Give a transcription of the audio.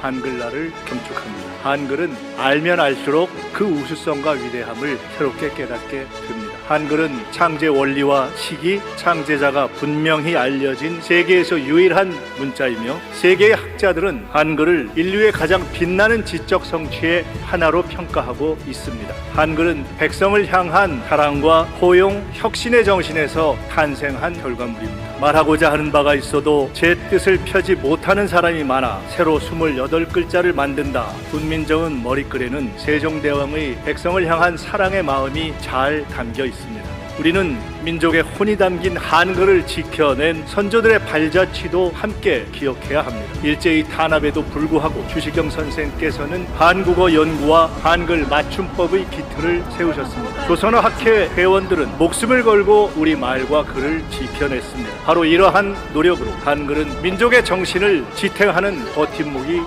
한글날을 경축합니다. 한글은 알면 알수록 그 우수성과 위대함을 새롭게 깨닫게 됩니다. 한글은 창제 원리와 시기, 창제자가 분명히 알려진 세계에서 유일한 문자이며 세계의 학자들은 한글을 인류의 가장 빛나는 지적 성취의 하나로 평가하고 있습니다. 한글은 백성을 향한 사랑과 호용, 혁신의 정신에서 탄생한 결과물입니다. 말하고자 하는 바가 있어도 제 뜻을 펴지 못하는 사람이 많아 새로 28글자를 만든다. 군민정음 머리글에는 세종대왕의 백성을 향한 사랑의 마음이 잘 담겨 있습니다. 우리는 민족의 혼이 담긴 한글을 지켜낸 선조들의 발자취도 함께 기억해야 합니다. 일제히 탄압에도 불구하고 주시경 선생께서는 한국어 연구와 한글 맞춤법의 기틀을 세우셨습니다. 조선어 학회 회원들은 목숨을 걸고 우리 말과 글을 지켜냈습니다. 바로 이러한 노력으로 한글은 민족의 정신을 지탱하는 버팀목이